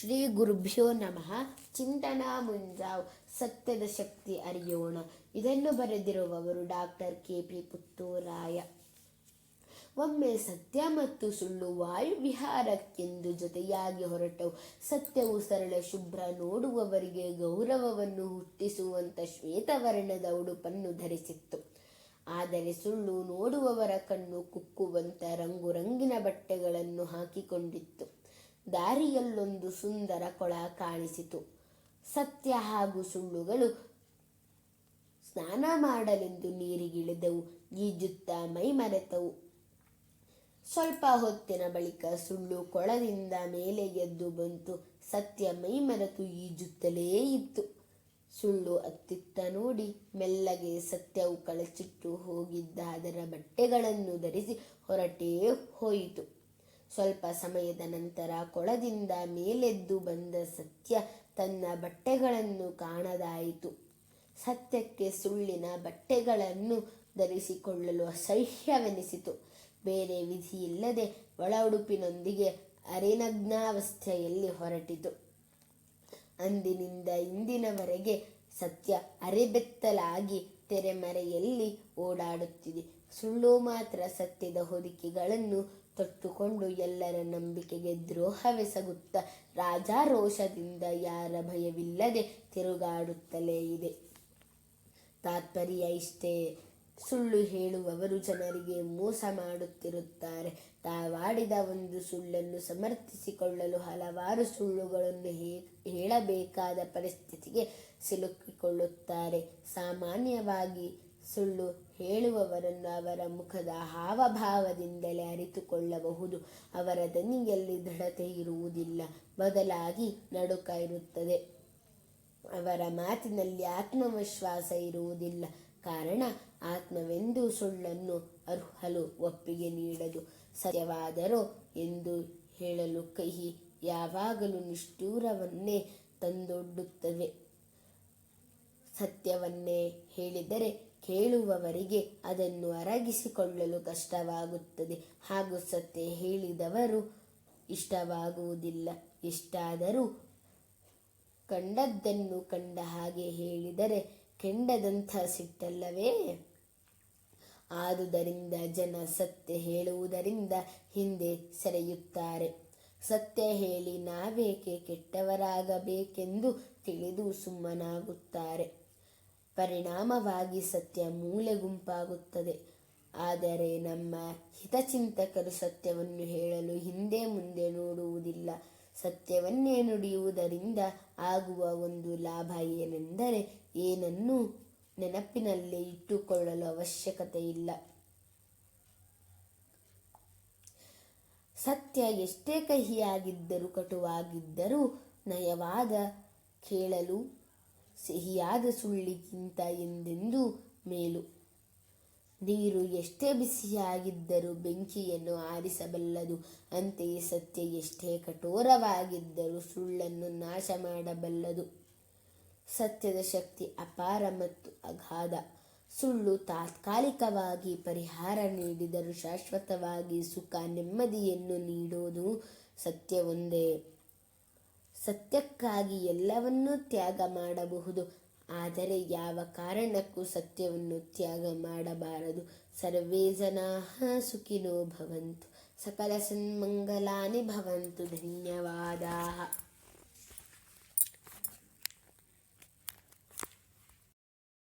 ಶ್ರೀ ಗುರುಭ್ಯೋ ನಮಃ. ಚಿಂತನಾ ಮುಂಜಾವ್ ಸತ್ಯದ ಶಕ್ತಿ ಅರಿಯೋಣ. ಇದನ್ನು ಬರೆದಿರುವವರು ಡಾಕ್ಟರ್ ಕೆ ಪಿ ಪುತ್ತೂರಾಯ. ಒಮ್ಮೆ ಸತ್ಯ ಮತ್ತು ಸುಳ್ಳು ವಾಯು ವಿಹಾರಕ್ಕೆಂದು ಜೊತೆಯಾಗಿ ಹೊರಟವು. ಸತ್ಯವು ಸರಳ ಶುಭ್ರ ನೋಡುವವರಿಗೆ ಗೌರವವನ್ನು ಹುಟ್ಟಿಸುವಂತ ಶ್ವೇತವರ್ಣದ ಉಡುಪನ್ನು ಧರಿಸಿತ್ತು. ಆದರೆ ಸುಳ್ಳು ನೋಡುವವರ ಕಣ್ಣು ಕುಕ್ಕುವಂತ ರಂಗು ರಂಗಿನ ಬಟ್ಟೆಗಳನ್ನು ಹಾಕಿಕೊಂಡಿತ್ತು. ದಾರಿಯಲ್ಲೊಂದು ಸುಂದರ ಕೊಳ ಕಾಣಿಸಿತು. ಸತ್ಯ ಹಾಗೂ ಸುಳ್ಳುಗಳು ಸ್ನಾನ ಮಾಡಲೆಂದು ನೀರಿಗಿಳಿದವು ಈಜುತ್ತಾ ಮೈ ಮರೆತವು. ಸ್ವಲ್ಪ ಹೊತ್ತಿನ ಬಳಿಕ ಸುಳ್ಳು ಕೊಳದಿಂದ ಮೇಲೆ ಎದ್ದು ಬಂತು. ಸತ್ಯ ಮೈ ಮರೆತು ಈಜುತ್ತಲೇ ಇತ್ತು. ಸುಳ್ಳು ಅತ್ತಿತ್ತ ನೋಡಿ ಮೆಲ್ಲಗೆ ಸತ್ಯವು ಕಳಚಿಟ್ಟು ಹೋಗಿದ್ದ ಅದರ ಬಟ್ಟೆಗಳನ್ನು ಧರಿಸಿ ಹೊರಟೇ ಹೋಯಿತು. ಸ್ವಲ್ಪ ಸಮಯದ ನಂತರ ಕೊಳದಿಂದ ಮೇಲೆದ್ದು ಬಂದ ಸತ್ಯ ತನ್ನ ಬಟ್ಟೆಗಳನ್ನು ಕಾಣದಾಯಿತು. ಸತ್ಯಕ್ಕೆ ಸುಳ್ಳಿನ ಬಟ್ಟೆಗಳನ್ನು ಧರಿಸಿಕೊಳ್ಳಲು ಅಸಹ್ಯವೆನಿಸಿತು. ಬೇರೆ ವಿಧಿಯಿಲ್ಲದೆ ಒಳ ಉಡುಪಿನೊಂದಿಗೆ ಅರೆನಗ್ನಾವಸ್ಥೆಯಲ್ಲಿ ಹೊರಟಿತು. ಅಂದಿನಿಂದ ಇಂದಿನವರೆಗೆ ಸತ್ಯ ಅರೆಬೆತ್ತಲಾಗಿ ತೆರೆಮರೆಯಲ್ಲಿ ಓಡಾಡುತ್ತಿದೆ. ಸುಳ್ಳು ಮಾತ್ರ ಸತ್ಯದ ಹೊದಿಕೆಗಳನ್ನು ತೊಟ್ಟುಕೊಂಡು ಎಲ್ಲರ ನಂಬಿಕೆಗೆ ದ್ರೋಹವೆಸಗುತ್ತ ರಾಜಾರೋಷದಿಂದ ಯಾರ ಭಯವಿಲ್ಲದೆ ತಿರುಗಾಡುತ್ತಲೇ ಇದೆ. ತಾತ್ಪರ್ಯ ಇಷ್ಟೇ. ಸುಳ್ಳು ಹೇಳುವವರು ಜನರಿಗೆ ಮೋಸ ಮಾಡುತ್ತಿರುತ್ತಾರೆ. ತಾವಾಡಿದ ಒಂದು ಸುಳ್ಳನ್ನು ಸಮರ್ಥಿಸಿಕೊಳ್ಳಲು ಹಲವಾರು ಸುಳ್ಳುಗಳನ್ನು ಹೇಳಬೇಕಾದ ಪರಿಸ್ಥಿತಿಗೆ ಸಿಲುಕಿಕೊಳ್ಳುತ್ತಾರೆ. ಸಾಮಾನ್ಯವಾಗಿ ಸುಳ್ಳು ಹೇಳುವವರನ್ನು ಅವರ ಮುಖದ ಹಾವಭಾವದಿಂದಲೇ ಅರಿತುಕೊಳ್ಳಬಹುದು. ಅವರ ದನಿಯಲ್ಲಿ ದೃಢತೆ ಇರುವುದಿಲ್ಲ. ಬದಲಾಗಿ ನಡುಕ ಇರುತ್ತದೆ. ಅವರ ಮಾತಿನಲ್ಲಿ ಆತ್ಮವಿಶ್ವಾಸ ಇರುವುದಿಲ್ಲ. ಕಾರಣ, ಆತ್ಮವೆಂದು ಸುಳ್ಳನ್ನು ಅರ್ಹಲು ಒಪ್ಪಿಗೆ ನೀಡದು. ಸತ್ಯವಾದರೋ ಎಂದು ಹೇಳಲು ಕಹಿ ಯಾವಾಗಲೂ ನಿಷ್ಠೂರವನ್ನೇ ತಂದೊಡ್ಡುತ್ತವೆ. ಸತ್ಯವನ್ನೇ ಹೇಳಿದರೆ ಕೇಳುವವರಿಗೆ ಅದನ್ನು ಅರಗಿಸಿಕೊಳ್ಳಲು ಕಷ್ಟವಾಗುತ್ತದೆ. ಹಾಗೂ ಸತ್ಯ ಹೇಳಿದವರು ಇಷ್ಟವಾಗುವುದಿಲ್ಲ. ಇಷ್ಟಾದರೂ ಕಂಡದ್ದನ್ನು ಕಂಡ ಹಾಗೆ ಹೇಳಿದರೆ ಕೆಂಡದಂಥ ಸಿಟ್ಟಲ್ಲವೇ? ಆದುದರಿಂದ ಜನ ಸತ್ಯ ಹೇಳುವುದರಿಂದ ಹಿಂದೆ ಸೆರೆಯುತ್ತಾರೆ. ಸತ್ಯ ಹೇಳಿ ನಾವೇಕೆ ಕೆಟ್ಟವರಾಗಬೇಕೆಂದು ತಿಳಿದು ಸುಮ್ಮನಾಗುತ್ತಾರೆ. ಪರಿಣಾಮವಾಗಿ ಸತ್ಯ ಮೂಲೆ ಗುಂಪಾಗುತ್ತದೆ. ಆದರೆ ನಮ್ಮ ಹಿತಚಿಂತಕರು ಸತ್ಯವನ್ನು ಹೇಳಲು ಹಿಂದೆ ಮುಂದೆ ನೋಡುವುದಿಲ್ಲ. ಸತ್ಯವನ್ನೇ ನುಡಿಯುವುದರಿಂದ ಆಗುವ ಒಂದು ಲಾಭ ಏನೆಂದರೆ ಏನನ್ನೂ ನೆನಪಿನಲ್ಲಿ ಇಟ್ಟುಕೊಳ್ಳಲು ಅವಶ್ಯಕತೆ ಇಲ್ಲ. ಸತ್ಯ ಎಷ್ಟೇ ಕಹಿಯಾಗಿದ್ದರೂ, ಕಟುವಾಗಿದ್ದರೂ, ನಯವಾದ, ಕೇಳಲು ಸಿಹಿಯಾದ ಸುಳ್ಳಿಗಿಂತ ಎಂದೆಂದೂ ಮೇಲು. ನೀರು ಎಷ್ಟೇ ಬಿಸಿಯಾಗಿದ್ದರೂ ಬೆಂಕಿಯನ್ನು ಆರಿಸಬಲ್ಲದು. ಅಂತೆಯೇ ಸತ್ಯ ಎಷ್ಟೇ ಕಠೋರವಾಗಿದ್ದರೂ ಸುಳ್ಳನ್ನು ನಾಶ ಮಾಡಬಲ್ಲದು. ಸತ್ಯದ ಶಕ್ತಿ ಅಪಾರ ಮತ್ತು ಅಗಾಧ. ಸುಳ್ಳು ತಾತ್ಕಾಲಿಕವಾಗಿ ಪರಿಹಾರ ನೀಡಿದರೂ ಶಾಶ್ವತವಾಗಿ ಸುಖ ನೆಮ್ಮದಿಯನ್ನು ನೀಡೋದು ಸತ್ಯವೊಂದೇ ಸತ್ಯಕ್ಕಾಗಿ ಎಲ್ಲವನ್ನೂ ತ್ಯಾಗ ಮಾಡಬಹುದು. ಆದರೆ ಯಾವ ಕಾರಣಕ್ಕೂ ಸತ್ಯವನ್ನು ತ್ಯಾಗ ಮಾಡಬಾರದು. ಸರ್ವೇ ಜನಾ ಸುಖಿನೋ ಭವಂತು. ಸಕಲ ಸನ್ಮಂಗಲಾನಿ ಭವಂತು. ಧನ್ಯವಾದ.